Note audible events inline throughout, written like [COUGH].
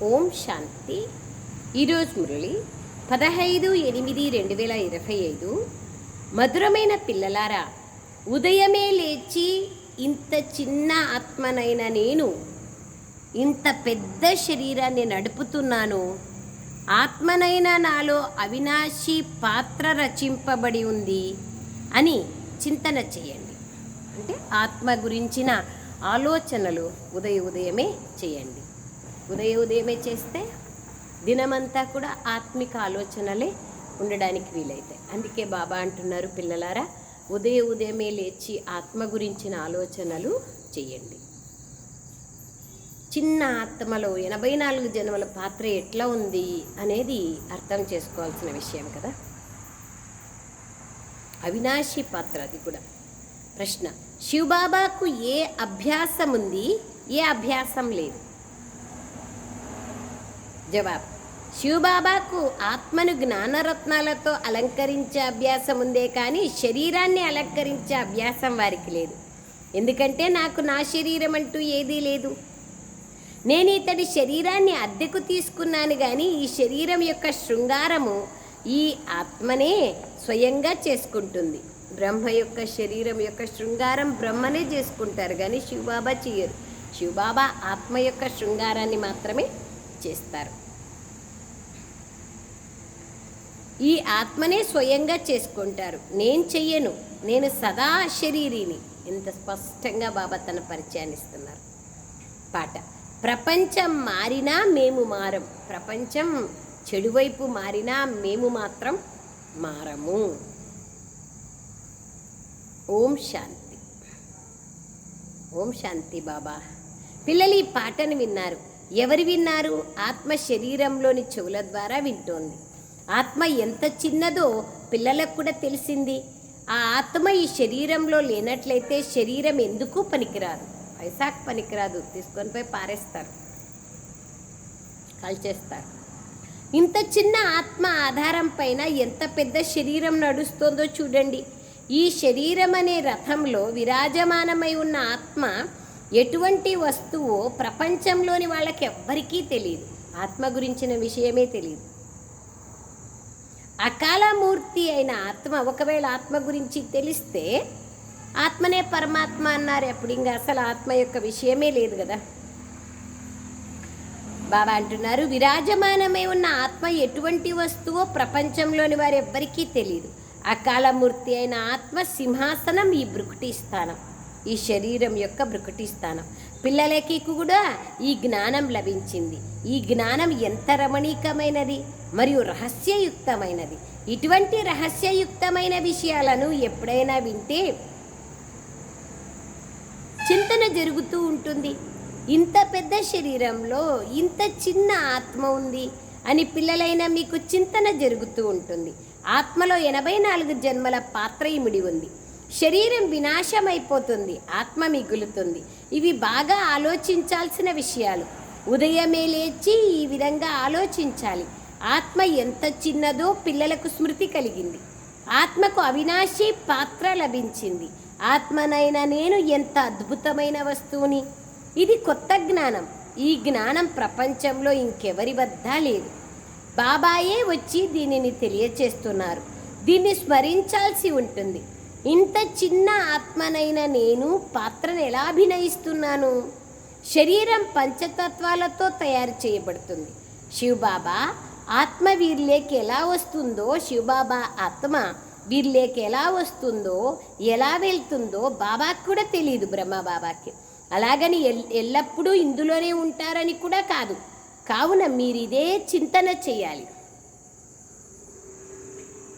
ఓం శాంతి. ఈరోజు మురళి పదహైదు ఎనిమిది రెండు వేల ఇరవై ఐదు. మధురమైన పిల్లలారా ఉదయమే లేచి ఇంత చిన్న ఆత్మనైన నేను ఇంత పెద్ద శరీరాన్ని నడుపుతున్నాను. ఆత్మనైన నాలో అవినాశి పాత్ర రచింపబడి ఉంది అని చింతన చేయండి. అంటే ఆత్మ గురించిన ఆలోచనలు ఉదయ ఉదయమే చేయండి. ఉదయం ఉదయమే చేస్తే దినమంతా కూడా ఆత్మిక ఆలోచనలే ఉండడానికి వీలైతాయి. అందుకే బాబా అంటున్నారు పిల్లలారా ఉదయ ఉదయమే లేచి ఆత్మ గురించిన ఆలోచనలు చేయండి. చిన్న ఆత్మలో ఎనభై నాలుగు జన్మల పాత్ర ఎట్లా ఉంది అనేది అర్థం చేసుకోవాల్సిన విషయం కదా. అవినాశి పాత్ర అది కూడా. ప్రశ్న శివబాబాకు ఏ అభ్యాసం ఉంది ఏ అభ్యాసం లేదు. జవాబు. శివబాబాకు ఆత్మను జ్ఞానరత్నాలతో అలంకరించే అభ్యాసం ఉందే కానీ శరీరాన్ని అలంకరించే అభ్యాసం వారికి లేదు. ఎందుకంటే నాకు నా శరీరం అంటూ ఏదీ లేదు. నేను ఇతడి శరీరాన్ని అద్దెకు తీసుకున్నాను కానీ ఈ శరీరం యొక్క శృంగారము ఈ ఆత్మనే స్వయంగా చేసుకుంటుంది. బ్రహ్మ యొక్క శరీరం యొక్క శృంగారం బ్రహ్మనే చేసుకుంటారు కానీ శివబాబా చేయరు. శివబాబా ఆత్మ యొక్క శృంగారాన్ని మాత్రమే చేస్తారు. ఈ ఆత్మనే స్వయంగా చేసుకుంటారు. నేను చెయ్యను. నేను సదా శరీరిని. ఇంత స్పష్టంగా బాబా తన పరిచయాన్ని ఇస్తున్నారు. పాట. ప్రపంచం మారినా మేము మారం. ప్రపంచం చెడువైపు మారినా మేము మాత్రం మారము. ఓం శాంతి. ఓం శాంతి బాబా. పిల్లలు ఈ పాటను విన్నారు. ఎవరు విన్నారు? ఆత్మ శరీరంలోని చెవుల ద్వారా వింటోంది. ఆత్మ ఎంత చిన్నదో పిల్లలకు కూడా తెలిసింది. ఆ ఆత్మ ఈ శరీరంలో లేనట్లయితే శరీరం ఎందుకు పనికిరాదు? వైశాఖ పనికిరాదు. తీసుకొని పోయి పారేస్తారు. కాల్చేస్తారు. ఇంత చిన్న ఆత్మ ఆధారం పైన ఎంత పెద్ద శరీరం నడుస్తుందో చూడండి. ఈ శరీరం అనే రథంలో విరాజమానమై ఉన్న ఆత్మ ఎటువంటి వస్తువో ప్రపంచంలోని వాళ్ళకి ఎవ్వరికీ తెలియదు. ఆత్మ గురించిన విషయమే తెలియదు. అకాలమూర్తి అయిన ఆత్మ ఒకవేళ ఆత్మ గురించి తెలిస్తే ఆత్మనే పరమాత్మ అన్నారు. అప్పుడు ఇంకా అసలు ఆత్మ యొక్క విషయమే లేదు కదా. బాబా అంటున్నారు విరాజమానమై ఉన్న ఆత్మ ఎటువంటి వస్తువో ప్రపంచంలోని వారు ఎవ్వరికీ తెలియదు అకాలమూర్తి అయిన ఆత్మ సింహాసనం ఈ బ్రుకుటి స్థానం ఈ శరీరం యొక్క బ్రుకుటి స్థానం పిల్లలకి కూడా ఈ జ్ఞానం లభించింది. ఈ జ్ఞానం ఎంత రమణీకమైనది మరియు రహస్యయుక్తమైనది. ఇటువంటి రహస్యయుక్తమైన విషయాలను ఎప్పుడైనా వింటే చింతన జరుగుతూ ఉంటుంది. ఇంత పెద్ద శరీరంలో ఇంత చిన్న ఆత్మ ఉంది అని పిల్లలైన మీకు చింతన జరుగుతూ ఉంటుంది. ఆత్మలో ఎనభై నాలుగు జన్మల పాత్ర ఇమిడి ఉంది. శరీరం వినాశమైపోతుంది ఆత్మ మిగులుతుంది. ఇవి బాగా ఆలోచించాల్సిన విషయాలు. ఉదయమే లేచి ఈ విధంగా ఆలోచించాలి. ఆత్మ ఎంత చిన్నదో పిల్లలకు స్మృతి కలిగింది. ఆత్మకు అవినాశి పాత్ర లభించింది. ఆత్మనైన నేను ఎంత అద్భుతమైన వస్తువుని? ఇది కొత్త జ్ఞానం. ఈ జ్ఞానం ప్రపంచంలో ఇంకెవరి వద్ద లేదు. బాబాయే వచ్చి దీనిని తెలియచేస్తున్నారు. దీన్ని స్మరించాల్సి ఉంటుంది. ఇంత చిన్న ఆత్మనైన నేను పాత్రను ఎలా అభినయిస్తున్నాను? శరీరం పంచతత్వాలతో తయారు చేయబడుతుంది. శివబాబా ఆత్మ వీరిలోకి ఎలా వస్తుందో శివబాబా ఆత్మ వీరిలోకి ఎలా వస్తుందో ఎలా వెళ్తుందో బాబాకు కూడా తెలియదు బ్రహ్మబాబాకి. అలాగని ఎల్ ఎల్లప్పుడూ ఇందులోనే ఉంటారని కూడా కాదు. కావున మీరు ఇదే చింతన చేయాలి.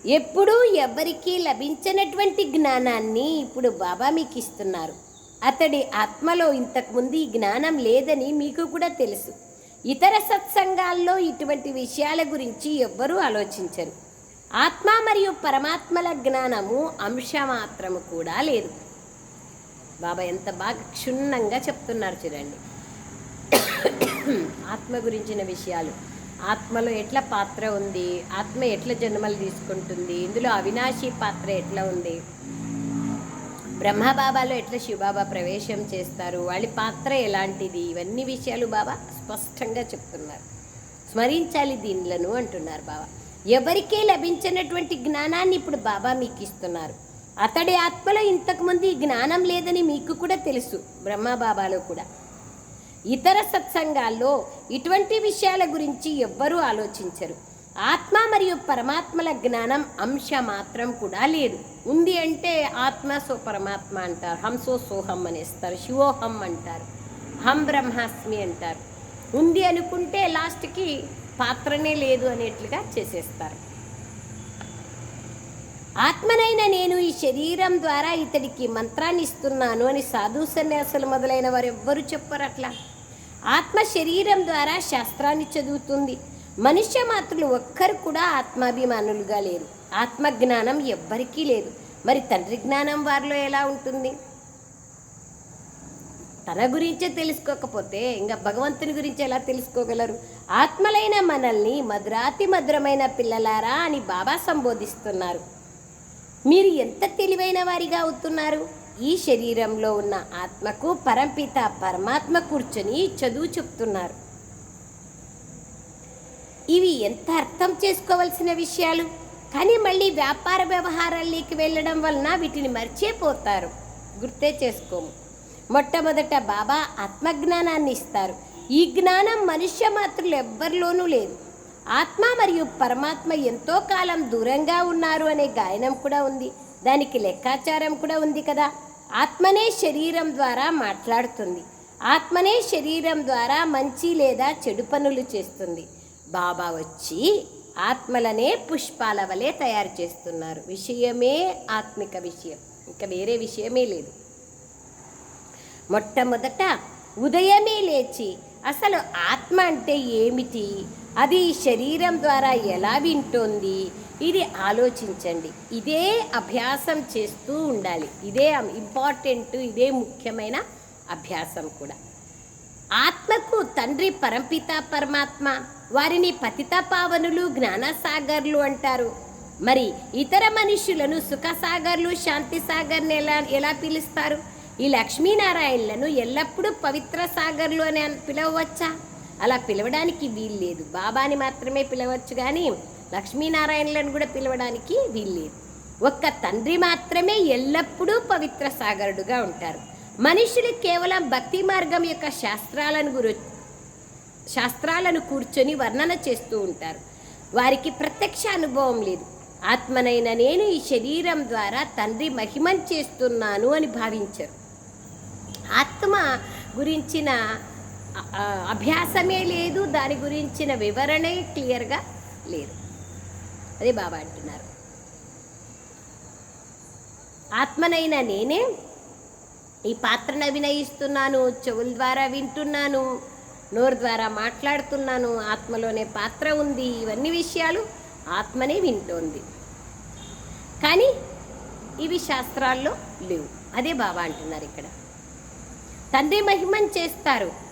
ఎప్పుడూ ఎవరికీ లభించినటువంటి జ్ఞానాన్ని ఇప్పుడు బాబా మీకు ఇస్తున్నారు అతడి ఆత్మలో ఇంతకుముందు ఈ జ్ఞానం లేదని మీకు కూడా తెలుసు. ఇతర సత్సంగాల్లో ఇటువంటి విషయాల గురించి ఎవ్వరూ ఆలోచించరు. ఆత్మ మరియు పరమాత్మల జ్ఞానము అంశమాత్రము కూడా లేదు. బాబా ఎంత బాగా క్షుణ్ణంగా చెప్తున్నారు చూడండి. ఆత్మ గురించిన విషయాలు. ఆత్మలో ఎట్లా పాత్ర ఉంది? ఆత్మ ఎట్లా జన్మలు తీసుకుంటుంది? ఇందులో అవినాశి పాత్ర ఎట్లా ఉంది? బ్రహ్మబాబాలో ఎట్లా శివబాబా ప్రవేశం చేస్తారు? వాళ్ళ పాత్ర ఎలాంటిది? ఇవన్నీ విషయాలు బాబా స్పష్టంగా చెప్తున్నారు. స్మరించాలి దీనిలను అంటున్నారు బాబా. ఎవరికే లభించినటువంటి జ్ఞానాన్ని ఇప్పుడు బాబా మీకు ఇస్తున్నారు? అతడి ఆత్మలో ఇంతకుముందు ఈ జ్ఞానం లేదని మీకు కూడా తెలుసు బ్రహ్మబాబాలో కూడా. ఇతర సత్సంగాల్లో ఇటువంటి విషయాల గురించి ఎవ్వరూ ఆలోచించరు. ఆత్మ మరియు పరమాత్మల జ్ఞానం అంశ మాత్రం కూడా లేదు. ఉంది అంటే ఆత్మ సో పరమాత్మ అంటారు. హంసో సోహం అనేస్తారు. శివోహం అంటారు. హం బ్రహ్మాస్మి అంటారు. ఉంది అనుకుంటే లాస్ట్కి పాత్రనే లేదు అనేట్లుగా చేసేస్తారు. ఆత్మనైన నేను ఈ శరీరం ద్వారా ఇతడికి మంత్రాన్ని ఇస్తున్నాను అని సాధు సన్యాసులు మొదలైన వారు ఎవ్వరు చెప్పరు అట్లా ఆత్మ శరీరం ద్వారా శాస్త్రాన్ని చదువుతుంది. మనుష్య మాత్రులు ఒక్కరు కూడా ఆత్మాభిమానులుగా లేరు. ఆత్మజ్ఞానం ఎవ్వరికీ లేదు. మరి తండ్రి జ్ఞానం వారిలో ఎలా ఉంటుంది? తన గురించే తెలుసుకోకపోతే ఇంకా భగవంతుని గురించి ఎలా తెలుసుకోగలరు? ఆత్మలైన మనల్ని మధురాతి మధురమైన పిల్లలారా అని బాబా సంబోధిస్తున్నారు. మీరు ఎంత తెలివైన వారిగా అవుతున్నారు? ఈ శరీరంలో ఉన్న ఆత్మకు పరంపిత పరమాత్మ కూర్చొని చదువు చెప్తున్నారు. ఇవి ఎంత అర్థం చేసుకోవలసిన విషయాలు? కానీ మళ్ళీ వ్యాపార వ్యవహారాల్లోకి వెళ్ళడం వలన వీటిని మర్చిపోతారు. గుర్తే చేసుకోము. మొట్టమొదట బాబా ఆత్మజ్ఞానాన్ని ఇస్తారు. ఈ జ్ఞానం మనుష్య మాత్రులు ఎవ్వరిలోనూ లేదు. ఆత్మ మరియు పరమాత్మ ఎంతో కాలం దూరంగా ఉన్నారు అనే గాయనం కూడా ఉంది. దానికి లెక్కాచారం కూడా ఉంది కదా. ఆత్మనే శరీరం ద్వారా మాట్లాడుతుంది. ఆత్మనే శరీరం ద్వారా మంచి లేదా చెడు పనులు చేస్తుంది. బాబా వచ్చి ఆత్మలనే పుష్పాల వలె తయారు చేస్తున్నారు. విషయమే ఆత్మిక విషయం. ఇంకా వేరే విషయమే లేదు. మొట్టమొదట ఉదయమే లేచి అసలు ఆత్మ అంటే ఏమిటి? అది శరీరం ద్వారా ఎలా వింటోంది? ఇది ఆలోచించండి. ఇదే అభ్యాసం చేస్తూ ఉండాలి. ఇదే ఇంపార్టెంట్ ఇదే ముఖ్యమైన అభ్యాసం కూడా. ఆత్మకు తండ్రి పరంపిత పరమాత్మ వారిని పతిత పావనులు జ్ఞానసాగర్లు అంటారు. మరి ఇతర మనుషులను సుఖసాగర్లు శాంతి సాగర్ని ఎలా ఎలా పిలుస్తారు? ఈ లక్ష్మీనారాయణలను ఎల్లప్పుడూ పవిత్ర సాగర్లు అని పిలవవచ్చా అలా పిలవడానికి వీలు లేదు బాబాని మాత్రమే పిలవచ్చు కానీ లక్ష్మీనారాయణలను కూడా పిలవడానికి వీల్లేదు. ఒక్క తండ్రి మాత్రమే ఎల్లప్పుడూ పవిత్ర సాగరుడుగా ఉంటారు. మనుషులు కేవలం భక్తి మార్గం యొక్క శాస్త్రాలను గురు శాస్త్రాలను కూర్చొని వర్ణన చేస్తూ ఉంటారు. వారికి ప్రత్యక్ష అనుభవం లేదు. ఆత్మనైన నేను ఈ శరీరం ద్వారా తండ్రి మహిమం చేస్తున్నాను అని భావించరు. ఆత్మ గురించిన అభ్యాసమే లేదు దాని గురించిన వివరణే క్లియర్గా లేదు. అదే బాబా అంటున్నారు. ఆత్మనైన నేనే ఈ పాత్రను అభినయిస్తున్నాను చెవుల ద్వారా వింటున్నాను నోరు ద్వారా మాట్లాడుతున్నాను ఆత్మలోనే పాత్ర ఉంది ఇవన్నీ విషయాలు ఆత్మనే వింటోంది. కానీ ఇవి శాస్త్రాల్లో లేవు. అదే బాబా అంటున్నారు ఇక్కడ. తండ్రి మహిమం చేస్తారు.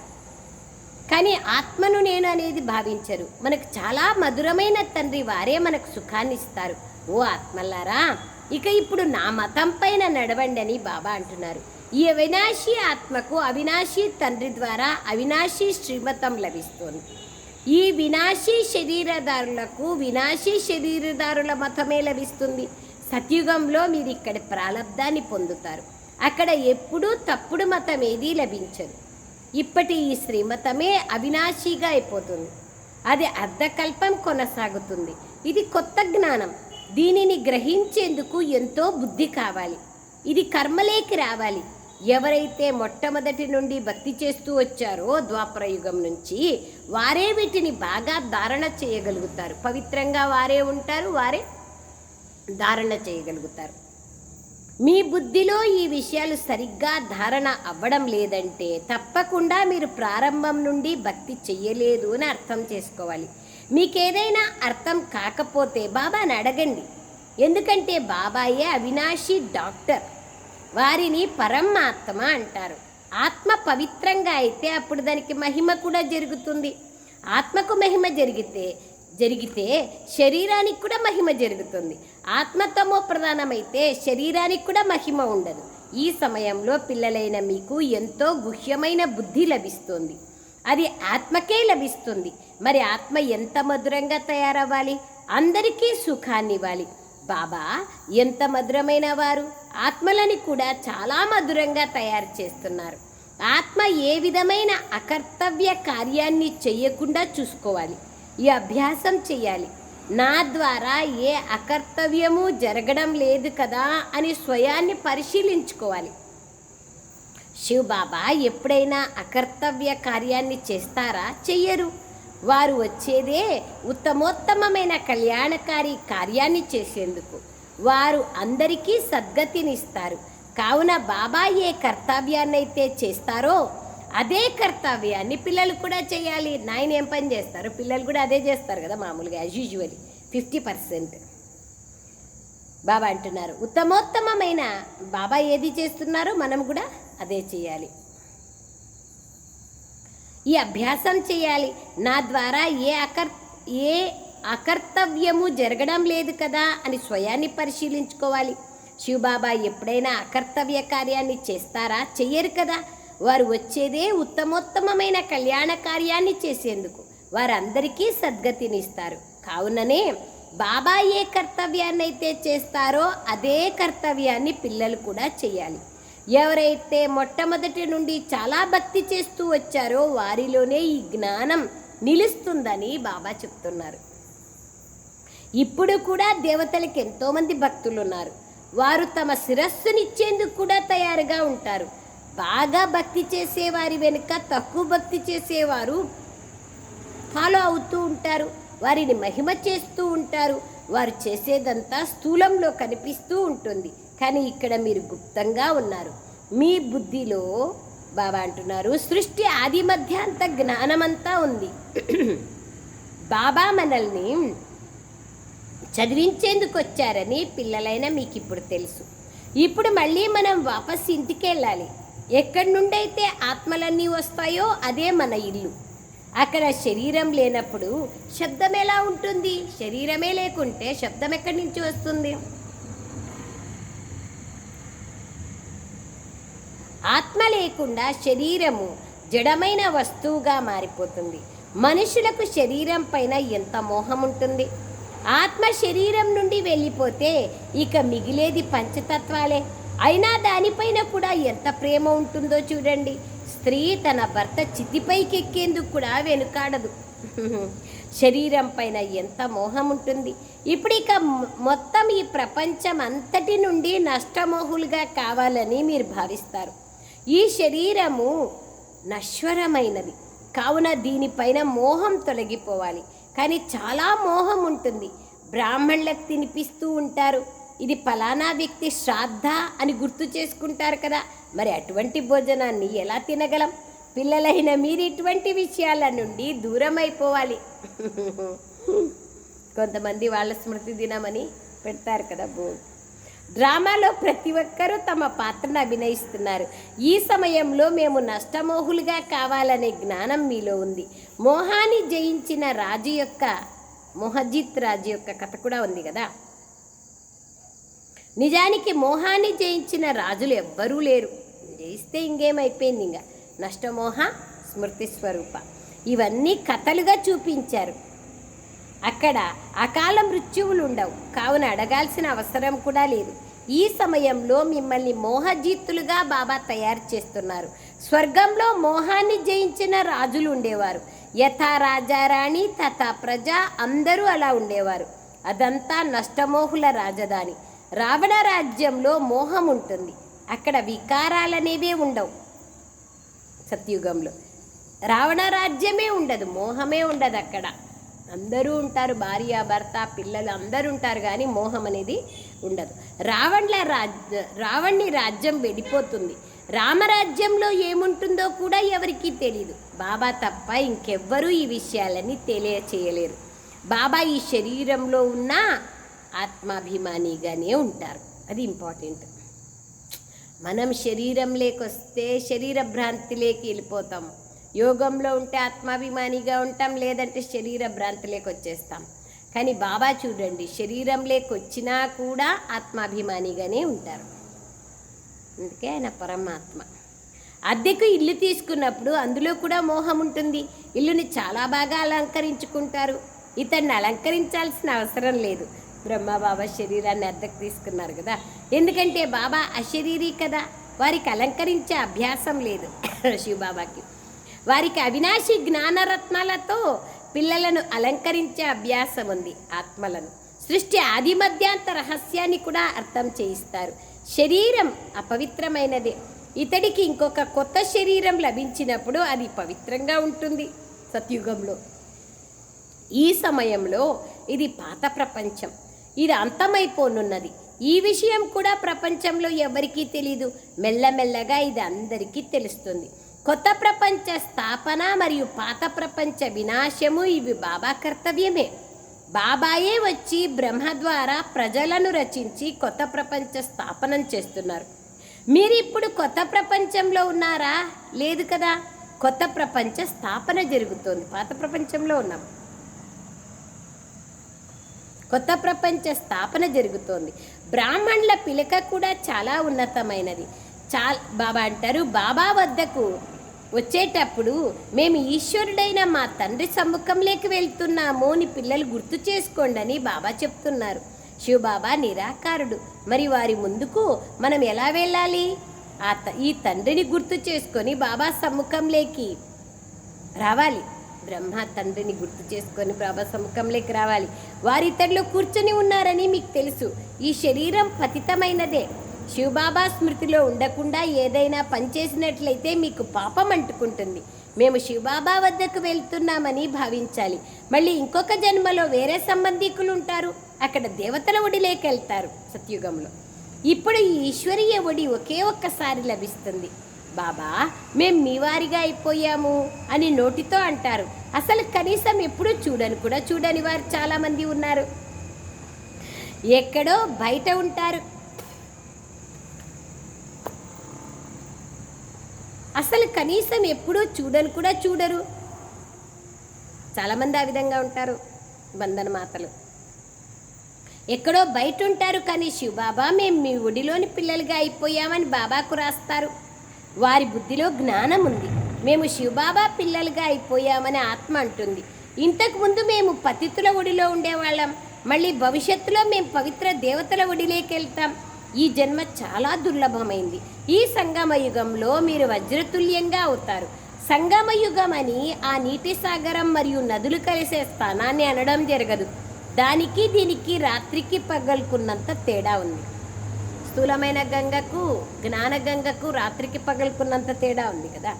కానీ ఆత్మను నేను అనేది భావించరు. మనకు చాలా మధురమైన తండ్రి వారే మనకు సుఖాన్ని ఇస్తారు. ఓ ఆత్మలారా ఇక ఇప్పుడు నా మతం పైన నడవండి అని బాబా అంటున్నారు. ఈ అవినాశి ఆత్మకు అవినాశి తండ్రి ద్వారా అవినాశి శ్రీమతం లభిస్తోంది. ఈ వినాశీ శరీరదారులకు వినాశీ శరీరదారుల మతమే లభిస్తుంది. సత్యుగంలో మీరు ఇక్కడ ప్రాలబ్ధాన్ని పొందుతారు. అక్కడ ఎప్పుడూ తప్పుడు మతం ఏదీ లభించదు. ఇప్పటి ఈ శ్రీమతమే అవినాశిగా అయిపోతుంది. అది అర్ధకల్పం కొనసాగుతుంది. ఇది కొత్త జ్ఞానం. దీనిని గ్రహించేందుకు ఎంతో బుద్ధి కావాలి. ఇది కర్మలేకి రావాలి. ఎవరైతే మొట్టమొదటి నుండి భక్తి చేస్తూ వచ్చారో ద్వాపరయుగం నుంచి వారే వీటిని బాగా ధారణ చేయగలుగుతారు. పవిత్రంగా వారే ఉంటారు వారే ధారణ చేయగలుగుతారు. మీ బుద్ధిలో ఈ విషయాలు సరిగ్గా ధారణ అవ్వడం లేదంటే తప్పకుండా మీరు ప్రారంభం నుండి భక్తి చెయ్యలేదు అని అర్థం చేసుకోవాలి. మీకేదైనా అర్థం కాకపోతే బాబాని అడగండి. ఎందుకంటే బాబాయే అవినాశి డాక్టర్. వారిని పరమాత్మ అంటారు. ఆత్మ పవిత్రంగా అయితే అప్పుడు దానికి మహిమ కూడా జరుగుతుంది. ఆత్మకు మహిమ జరిగితే జరిగితే శరీరానికి కూడా మహిమ జరుగుతుంది. ఆత్మతమో ప్రధానమైతే శరీరానికి కూడా మహిమ ఉండదు. ఈ సమయంలో పిల్లలైన మీకు ఎంతో గుహ్యమైన బుద్ధి లభిస్తుంది. అది ఆత్మకే లభిస్తుంది. మరి ఆత్మ ఎంత మధురంగా తయారవ్వాలి? అందరికీ సుఖాన్ని ఇవ్వాలి బాబా ఎంత మధురమైన వారు. ఆత్మలని కూడా చాలా మధురంగా తయారు చేస్తున్నారు. ఆత్మ ఏ విధమైన అకర్తవ్య కార్యాన్ని చేయకుండా చూసుకోవాలి. ఈ అభ్యాసం చేయాలి. నా ద్వారా ఏ అకర్తవ్యము జరగడం లేదు కదా అని స్వయాన్ని పరిశీలించుకోవాలి. శివబాబా ఎప్పుడైనా అకర్తవ్య కార్యాన్ని చేస్తారా? చెయ్యరు. వారు వచ్చేదే ఉత్తమోత్తమమైన కళ్యాణకారి కార్యాన్ని చేసేందుకు. వారు అందరికీ సద్గతినిస్తారు. కావున బాబా ఏ కర్తవ్యాన్నైతే చేస్తారో అదే కర్తవ్యాన్ని పిల్లలు కూడా చేయాలి. నాయన ఏం పని చేస్తారు? పిల్లలు కూడా అదే చేస్తారు కదా మామూలుగా as usual fifty percent Baba అంటున్నారు ఉత్తమోత్తమమైన బాబా ఏది చేస్తున్నారో మనం కూడా అదే చేయాలి. ఈ అభ్యాసం చేయాలి. నా ద్వారా ఏ అకర్ ఏ అకర్తవ్యము జరగడం లేదు కదా అని స్వయాన్ని పరిశీలించుకోవాలి. శివబాబా ఎప్పుడైనా అకర్తవ్య కార్యాన్ని చేస్తారా? చెయ్యరు కదా. వారు వచ్చేదే ఉత్తమోత్తమమైన కళ్యాణ కార్యాన్ని చేసేందుకు. వారందరికీ సద్గతినిస్తారు. కావుననే బాబా ఏ కర్తవ్యాన్ని అయితే చేస్తారో అదే కర్తవ్యాన్ని పిల్లలు కూడా చేయాలి. ఎవరైతే మొట్టమొదటి నుండి చాలా భక్తి చేస్తూ వచ్చారో వారిలోనే ఈ జ్ఞానం నిలుస్తుందని బాబా చెప్తున్నారు. ఇప్పుడు కూడా దేవతలకు ఎంతోమంది భక్తులు ఉన్నారు వారు తమ శిరస్సునిచ్చేందుకు కూడా తయారుగా ఉంటారు. బాగా భక్తి చేసేవారి వెనుక తక్కువ భక్తి చేసేవారు ఫాలో అవుతూ ఉంటారు. వారిని మహిమ చేస్తూ ఉంటారు. వారు చేసేదంతా స్థూలంలో కనిపిస్తూ ఉంటుంది. కానీ ఇక్కడ మీరు గుప్తంగా ఉన్నారు. మీ బుద్ధిలో బాబా అంటున్నారు సృష్టి ఆది మధ్యాంత జ్ఞానమంతా ఉంది. బాబా మనల్ని చదివించేందుకు వచ్చారని పిల్లలైన మీకు ఇప్పుడు తెలుసు. ఇప్పుడు మళ్ళీ మనం వాపస్ ఇంటికి వెళ్ళాలి. ఎక్కడి నుండైతే ఆత్మలన్నీ వస్తాయో అదే మన ఇల్లు. అక్కడ శరీరం లేనప్పుడు శబ్దం ఎలా ఉంటుంది? శరీరమే లేకుంటే శబ్దం ఎక్కడి నుంచి వస్తుంది? ఆత్మ లేకుండా శరీరము జడమైన వస్తువుగా మారిపోతుంది. మనుషులకు శరీరం పైన ఎంత మోహం ఉంటుంది? ఆత్మ శరీరం నుండి వెళ్ళిపోతే ఇక మిగిలేది పంచతత్వాలే. అయినా దానిపైన కూడా ఎంత ప్రేమ ఉంటుందో చూడండి. స్త్రీ తన భర్త చితిపైకి ఎక్కేందుకు కూడా వెనుకాడదు. శరీరం పైన ఎంత మోహం ఉంటుంది. ఇప్పుడు ఇక మొత్తం ఈ ప్రపంచం అంతటి నుండి నష్టమోహులుగా కావాలని మీరు భావిస్తారు. ఈ శరీరము నశ్వరమైనది. కావున దీనిపైన మోహం తొలగిపోవాలి. కానీ చాలా మోహం ఉంటుంది. బ్రాహ్మణులకు తినిపిస్తూ ఉంటారు. ఇది ఫలానా వ్యక్తి శ్రాద్ధ అని గుర్తు చేసుకుంటారు కదా. మరి అటువంటి భోజనాన్ని ఎలా తినగలం? పిల్లలైన మీరు ఇటువంటి విషయాల నుండి దూరం అయిపోవాలి [LAUGHS] కొంతమంది వాళ్ళ స్మృతి దినమని పెడతారు కదా బోర్డు డ్రామాలో ప్రతి ఒక్కరూ తమ పాత్రను అభినయిస్తున్నారు. ఈ సమయంలో మేము నష్టమోహులుగా కావాలనే జ్ఞానం మీలో ఉంది. మోహాన్ని జయించిన రాజు యొక్క మొహజిత్ రాజు యొక్క కథ కూడా ఉంది కదా. నిజానికి మోహాన్ని జయించిన రాజులు ఎవ్వరూ లేరు. జయిస్తే ఇంకేమైపోయింది ఇంకా నష్టమోహ స్మృతి స్వరూప ఇవన్నీ కథలుగా చూపించారు. అక్కడ అకాల మృత్యువులు ఉండవు కావున అడగాల్సిన అవసరం కూడా లేదు. ఈ సమయంలో మిమ్మల్ని మోహజీతులుగా బాబా తయారు చేస్తున్నారు. స్వర్గంలో మోహాన్ని జయించిన రాజులు ఉండేవారు. యథా రాజారాణి తథా ప్రజ అందరూ అలా ఉండేవారు. అదంతా నష్టమోహుల రాజధాని. రావణ రాజ్యంలో మోహం ఉంటుంది. అక్కడ వికారాలనేవే ఉండవు. సత్యుగంలో రావణ రాజ్యమే ఉండదు మోహమే ఉండదు అక్కడ. అందరూ ఉంటారు భార్య భర్త పిల్లలు అందరూ ఉంటారు కానీ మోహం అనేది ఉండదు. రావణ్ల రాజ్య రావణ్ణి రాజ్యం వెళ్ళిపోతుంది. రామరాజ్యంలో ఏముంటుందో కూడా ఎవరికీ తెలియదు బాబా తప్ప ఇంకెవ్వరూ ఈ విషయాలని తెలియచేయలేరు. బాబా ఈ శరీరంలో ఉన్న ఆత్మాభిమానిగానే ఉంటారు. అది ఇంపార్టెంట్. మనం శరీరం లేకొస్తే శరీర భ్రాంతిలోకి వెళ్ళిపోతాం. యోగంలో ఉంటే ఆత్మాభిమానిగా ఉంటాం లేదంటే శరీర భ్రాంతిలోకి వచ్చేస్తాం కానీ బాబా చూడండి శరీరం వచ్చినా కూడా ఆత్మాభిమానిగానే ఉంటారు. అందుకే ఆయన పరమాత్మ. అద్దెకు ఇల్లు తీసుకున్నప్పుడు అందులో కూడా మోహం ఉంటుంది. ఇల్లుని చాలా బాగా అలంకరించుకుంటారు. ఇతన్ని అలంకరించాల్సిన అవసరం లేదు. బ్రహ్మ బాబా శరీరాన్ని అద్దకు తీసుకున్నారు కదా. ఎందుకంటే బాబా అశరీరి కదా. వారికి అలంకరించే అభ్యాసం లేదు [COUGHS] శివబాబాకి. వారికి అవినాశి జ్ఞానరత్నాలతో పిల్లలను అలంకరించే అభ్యాసం ఉంది ఆత్మలను. సృష్టి ఆది మధ్యాంత రహస్యాన్ని కూడా అర్థం చేయిస్తారు. శరీరం అపవిత్రమైనదే. ఇతడికి ఇంకొక కొత్త శరీరం లభించినప్పుడు అది పవిత్రంగా ఉంటుంది సత్యుగంలో. ఈ సమయంలో ఇది పాత ప్రపంచం. ఇది అంతమైపోనున్నది. ఈ విషయం కూడా ప్రపంచంలో ఎవరికీ తెలియదు మెల్లమెల్లగా ఇది అందరికీ తెలుస్తుంది. కొత్త ప్రపంచ స్థాపన మరియు పాత ప్రపంచ వినాశము ఇవి బాబా కర్తవ్యమే. బాబాయే వచ్చి బ్రహ్మ ద్వారా ప్రజలను రచించి కొత్త ప్రపంచ స్థాపనం చేస్తున్నారు. మీరు ఇప్పుడు కొత్త ప్రపంచంలో ఉన్నారా? లేదు కదా? కొత్త ప్రపంచ స్థాపన జరుగుతోంది. పాత ప్రపంచంలో ఉన్నాం. కొత్త ప్రపంచ స్థాపన జరుగుతోంది. బ్రాహ్మణుల పిలక కూడా చాలా ఉన్నతమైనది. చా బాబా అంటారు బాబా వద్దకు వచ్చేటప్పుడు మేము ఈశ్వరుడైన మా తండ్రి సమ్ముఖంలోకి వెళ్తున్నాము అని పిల్లలు గుర్తు చేసుకోండి అని బాబా చెప్తున్నారు. శివబాబా నిరాకారుడు. మరి వారి ముందుకు మనం ఎలా వెళ్ళాలి? ఆ త- ఈ తండ్రిని గుర్తు చేసుకొని బాబా సమ్ముఖంలోకి రావాలి. బ్రహ్మ తండ్రిని గుర్తు చేసుకొని ప్రభా సముఖంలోకి రావాలి. వారిద్దరిలో కూర్చొని ఉన్నారని మీకు తెలుసు. ఈ శరీరం పతితమైనదే. శివబాబా స్మృతిలో ఉండకుండా ఏదైనా పనిచేసినట్లయితే మీకు పాపం అంటుకుంటుంది. మేము శివబాబా వద్దకు వెళ్తున్నామని భావించాలి. మళ్ళీ ఇంకొక జన్మలో వేరే సంబంధికులు ఉంటారు అక్కడ దేవతల ఒడిలోకి వెళ్తారు సత్యుగంలో. ఇప్పుడు ఈ ఈశ్వరీయ ఒడి ఒకే ఒక్కసారి లభిస్తుంది. బాబా మేం మీ వారిగా అయిపోయాము అని నోటితో అంటారు. అసలు కనీసం ఎప్పుడూ చూడని కూడా చూడని వారు చాలామంది ఉన్నారు. ఎక్కడో బయట ఉంటారు. అసలు కనీసం ఎప్పుడూ చూడని కూడా చూడరు. చాలామంది ఆ విధంగా ఉంటారు. బంధన మాతలు ఎక్కడో బయట ఉంటారు కానీ శివబాబా మేము మీ ఒడిలోని పిల్లలుగా అయిపోయామని బాబాకు రాస్తారు. వారి బుద్ధిలో జ్ఞానం ఉంది. మేము శివబాబా పిల్లలుగా అయిపోయామని ఆత్మ అంటుంది. ఇంతకుముందు మేము పతితుల ఒడిలో ఉండేవాళ్ళం. మళ్ళీ భవిష్యత్తులో మేము పవిత్ర దేవతల ఒడిలోకి వెళ్తాం. ఈ జన్మ చాలా దుర్లభమైంది. ఈ సంగమ యుగంలో మీరు వజ్రతుల్యంగా అవుతారు. సంగమ యుగం అని ఆ నీటి సాగరం మరియు నదులు కలిసే స్థానాన్ని అనడం జరగదు. దానికి దీనికి రాత్రికి పగలుకున్నంత తేడా ఉంది. స్థూలమైన గంగకు జ్ఞాన గంగకు రాత్రికి పగలుకున్నంత తేడా ఉంది కదా.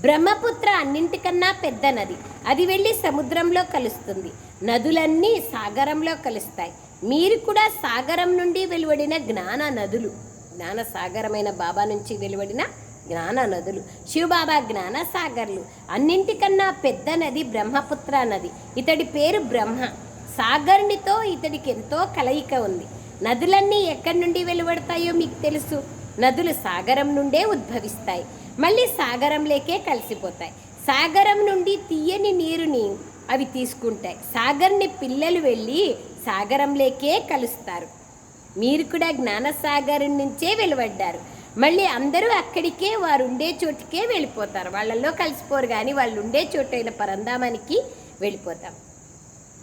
బ్రహ్మపుత్ర అన్నింటికన్నా పెద్ద నది. అది వెళ్ళి సముద్రంలో కలుస్తుంది. నదులన్నీ సాగరంలో కలుస్తాయి. మీరు కూడా సాగరం నుండి వెలువడిన జ్ఞాన నదులు. జ్ఞాన సాగరమైన బాబా నుంచి వెలువడిన జ్ఞాన నదులు. శివబాబా జ్ఞాన సాగర్లు. అన్నింటికన్నా పెద్ద నది బ్రహ్మపుత్ర నది. ఇతడి పేరు బ్రహ్మ. సాగర్నితో ఇతడికి ఎంతో కలయిక ఉంది. నదులన్నీ ఎక్కడి నుండి వెలువడతాయో మీకు తెలుసు. నదులు సాగరం నుండే ఉద్భవిస్తాయి. మళ్ళీ సాగరంలోకే కలిసిపోతాయి. సాగరం నుండి తీయని నీరుని అవి తీసుకుంటాయి. సాగర్ని పిల్లలు వెళ్ళి సాగరంలోకే కలుస్తారు. మీరు కూడా జ్ఞానసాగరం నుంచే వెలువడ్డారు. మళ్ళీ అందరూ అక్కడికే వారు ఉండే చోటుకే వెళ్ళిపోతారు. వాళ్ళల్లో కలిసిపోరు కానీ వాళ్ళు ఉండే చోటైన పరంధామానికి వెళ్ళిపోతాం.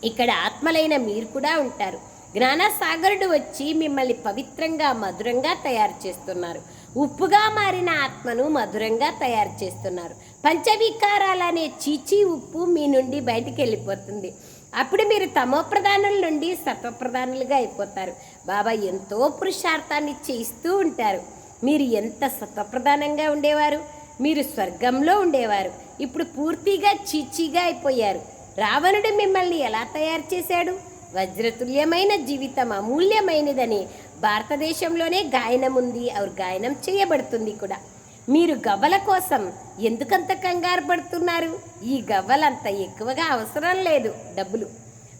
ఇక్కడ ఆత్మలైన మీరు కూడా ఉంటారు. జ్ఞానసాగరుడు వచ్చి మిమ్మల్ని పవిత్రంగా మధురంగా తయారు చేస్తున్నారు. ఉప్పుగా మారిన ఆత్మను మధురంగా తయారు చేస్తున్నారు. పంచవికారాలనే చీచీ ఉప్పు మీ నుండి బయటికి వెళ్ళిపోతుంది. అప్పుడు మీరు తమో ప్రధానుల నుండి సత్వప్రధానులుగా అయిపోతారు. బాబా ఎంతో పురుషార్థాన్ని చేయిస్తూ ఉంటారు. మీరు ఎంత సత్వప్రధానంగా ఉండేవారు? మీరు స్వర్గంలో ఉండేవారు. ఇప్పుడు పూర్తిగా చీచీగా అయిపోయారు. రావణుడు మిమ్మల్ని ఎలా తయారు చేశాడు? వజ్రతుల్యమైన జీవితం అమూల్యమైనదని భారతదేశంలోనే గాయనం ఉంది ఆవిడ గాయనం చేయబడుతుంది కూడా. మీరు గవ్వల కోసం ఎందుకంత కంగారు పడుతున్నారు? ఈ గవ్వలంత ఎక్కువగా అవసరం లేదు డబ్బులు.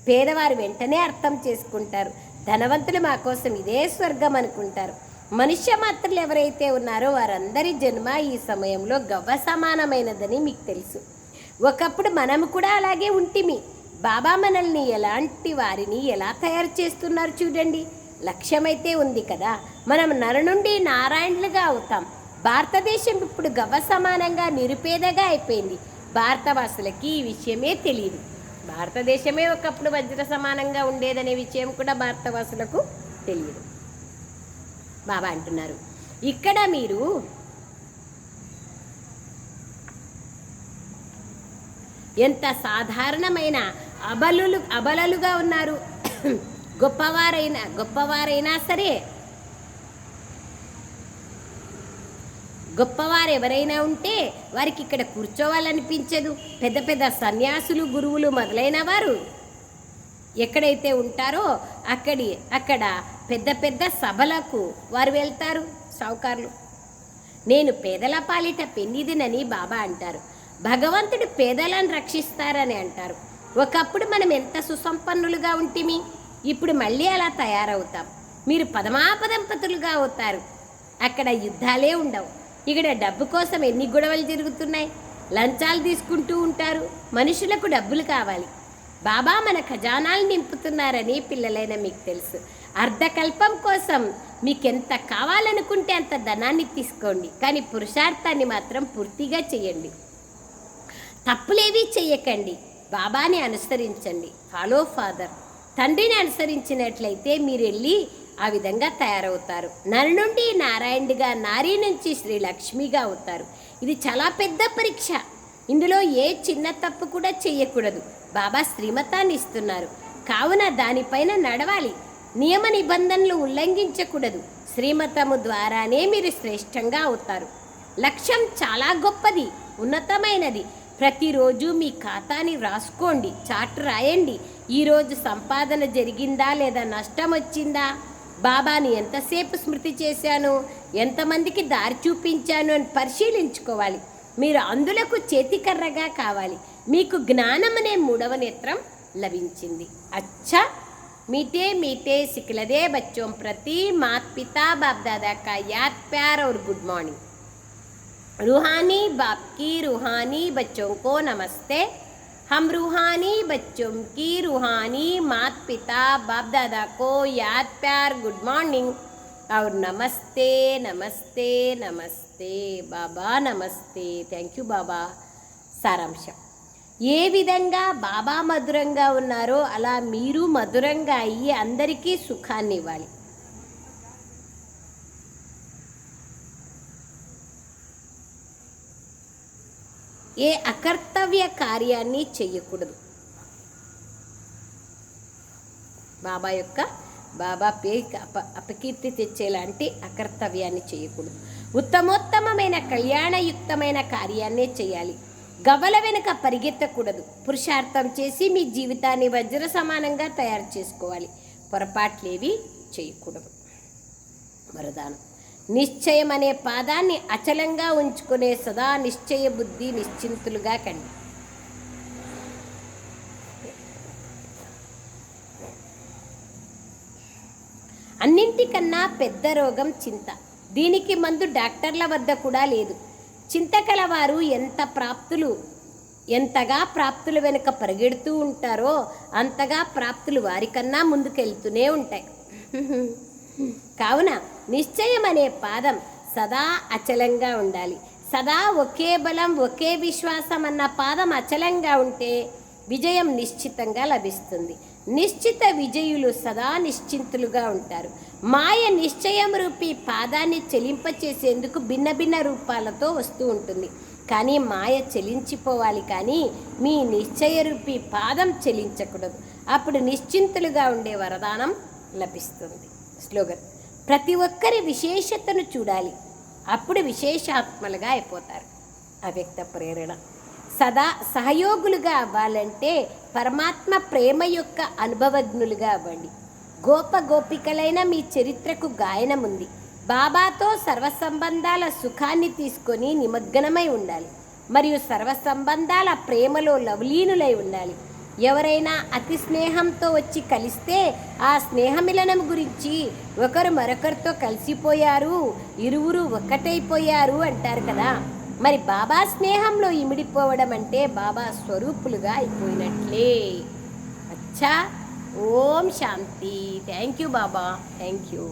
పేదవారు వెంటనే అర్థం చేసుకుంటారు. ధనవంతులు మా కోసం ఇదే స్వర్గం అనుకుంటారు. మనుష్య మాత్రలు ఎవరైతే ఉన్నారో వారందరి జన్మ ఈ సమయంలో గవ్వ సమానమైనదని మీకు తెలుసు. ఒకప్పుడు మనం కూడా అలాగే ఉంటిమి. బాబా మనల్ని ఎలాంటి వారిని ఎలా తయారు చేస్తున్నారు చూడండి. లక్ష్యమైతే ఉంది కదా. మనం నర నుండి నారాయణులుగా అవుతాం. భారతదేశం ఇప్పుడు గవ్వ సమానంగా నిరుపేదగా అయిపోయింది. భారతవాసులకి ఈ విషయమే తెలియదు భారతదేశమే ఒకప్పుడు వజ్ర సమానంగా ఉండేదనే విషయం కూడా భారతవాసులకు తెలియదు బాబా అంటున్నారు. ఇక్కడ మీరు ఎంత సాధారణమైన అబలులు అబలలుగా ఉన్నారు. [COUGHS] గొప్పవారైనా గొప్పవారైనా సరే గొప్పవారు ఎవరైనా ఉంటే వారికి ఇక్కడ కూర్చోవాలనిపించదు. పెద్ద పెద్ద సన్యాసులు గురువులు మొదలైన వారు ఎక్కడైతే ఉంటారో అక్కడి అక్కడ పెద్ద పెద్ద సభలకు వారు వెళ్తారు. సావుకారులు నేను పేదల పాలిట పెన్నిదినని బాబా అంటారు. భగవంతుడు పేదలను రక్షిస్తారని అంటారు. ఒకప్పుడు మనం ఎంత సుసంపన్నులుగా ఉంటిమి? ఇప్పుడు మళ్ళీ అలా తయారవుతాం. మీరు పదమాపదంపతులుగా అవుతారు. అక్కడ యుద్ధాలే ఉండవు. ఇక్కడ డబ్బు కోసం ఎన్ని గొడవలు జరుగుతున్నాయి? లంచాలు తీసుకుంటూ ఉంటారు. మనుషులకు డబ్బులు కావాలి. బాబా మన ఖజానాలు నింపుతున్నారని పిల్లలైన మీకు తెలుసు. అర్ధకల్పం కోసం మీకు ఎంత కావాలనుకుంటే అంత ధనాన్ని తీసుకోండి. కానీ పురుషార్థాన్ని మాత్రం పూర్తిగా చేయండి. తప్పులేవి చెయ్యకండి. బాబాని అనుసరించండి. Follow father. తండ్రిని అనుసరించినట్లయితే మీరు వెళ్ళి ఆ విధంగా తయారవుతారు. నరు నుండి నారాయణుడిగా నారీ నుంచి శ్రీ లక్ష్మిగా అవుతారు. ఇది చాలా పెద్ద పరీక్ష. ఇందులో ఏ చిన్న తప్పు కూడా చేయకూడదు బాబా శ్రీమతాన్ని ఇస్తున్నారు. కావున దానిపైన నడవాలి. నియమ నిబంధనలు ఉల్లంఘించకూడదు. శ్రీమతము ద్వారానే మీరు శ్రేష్టంగా అవుతారు. లక్ష్యం చాలా గొప్పది ఉన్నతమైనది. ప్రతిరోజు మీ ఖాతాని వ్రాసుకోండి చార్ట్ రాయండి ఈరోజు సంపాదన జరిగిందా లేదా నష్టం వచ్చిందా బాబాని ఎంతసేపు స్మృతి చేశాను ఎంతమందికి దారి చూపించాను అని పరిశీలించుకోవాలి మీరు అందులకు చేతికర్రగా కావాలి మీకు జ్ఞానం అనే మూడవ నేత్రం లభించింది అచ్చా मीठे मीठे सिखलदे बच्चों प्रति माता पिता बाप दादा का याद प्यार और गुड मॉर्निंग रूहानी बाप की रूहानी बच्चों को नमस्ते हम रूहानी बच्चों की रूहानी माता पिता बाप दादा को याद प्यार गुड मॉर्निंग और नमस्ते नमस्ते नमस्ते బాబా నమస్తే థ్యాంక్ యూ బాబా సారాంశం ఏ విధంగా బాబా మధురంగా ఉన్నారో అలా మీరు మధురంగా అయ్యి అందరికీ సుఖాన్ని ఇవ్వాలి ఏ అకర్తవ్య కార్యాన్ని చేయకూడదు. బాబా యొక్క బాబా పే అప అపకీర్తి తెచ్చేలాంటి అకర్తవ్యాన్ని చేయకూడదు. ఉత్తమోత్తమమైన కళ్యాణయుక్తమైన కార్యాన్నే చేయాలి. గవ్వల వెనుక పరిగెత్తకూడదు. పురుషార్థం చేసి మీ జీవితాన్ని వజ్ర సమానంగా తయారు చేసుకోవాలి. పొరపాట్లేవి చేయకూడదు. వరదానం. నిశ్చయం అనే పాదాన్ని అచలంగా ఉంచుకునే సదా నిశ్చయ బుద్ధి నిశ్చింతులుగా కండి. అన్నింటికన్నా పెద్ద రోగం చింత. దీనికి మందు డాక్టర్ల వద్ద కూడా లేదు. చింత కలవారు ఎంత ప్రాప్తులు ఎంతగా ప్రాప్తుల వెనుక పరిగెడుతూ ఉంటారో అంతగా ప్రాప్తులు వారికన్నా ముందుకెళ్తూనే ఉంటాయి. కావున నిశ్చయం అనే పాదం సదా అచలంగా ఉండాలి. సదా ఒకే బలం ఒకే విశ్వాసం అన్న పాదం అచలంగా ఉంటే విజయం నిశ్చితంగా లభిస్తుంది. నిశ్చిత విజయులు సదా నిశ్చింతులుగా ఉంటారు. మాయ నిశ్చయం రూపీ పాదాన్ని చెలింపచేసేందుకు భిన్న భిన్న రూపాలతో వస్తూ ఉంటుంది. కానీ మాయ చెలించిపోవాలి కానీ మీ నిశ్చయ రూపీ పాదం చెలించకూడదు. అప్పుడు నిశ్చింతులుగా ఉండే వరదానం లభిస్తుంది. స్లోగన్ ప్రతి ఒక్కరి విశేషతను చూడాలి. అప్పుడు విశేషాత్మలుగా అయిపోతారు. అవ్యక్త ప్రేరణ. సదా సహయోగులుగా అవ్వాలంటే పరమాత్మ ప్రేమ యొక్క అనుభవజ్ఞులుగా అవ్వండి. గోప గోపికలైన మీ చరిత్రకు గాయనం ఉంది బాబాతో సర్వసంబంధాల సుఖాన్ని తీసుకొని నిమగ్నమై ఉండాలి. మరియు సర్వ సంబంధాల ప్రేమలో లవలీనులై ఉండాలి. ఎవరైనా అతి స్నేహంతో వచ్చి కలిస్తే ఆ స్నేహమిలనం గురించి ఒకరు మరొకరితో కలిసిపోయారు ఇరువురు ఒక్కటైపోయారు అంటారు కదా. మరి బాబా స్నేహంలో ఇమిడిపోవడం అంటే బాబా స్వరూపులుగా అయిపోయినట్లే. అచ్చా. ఓం శాంతి. Thank you Baba. Thank you.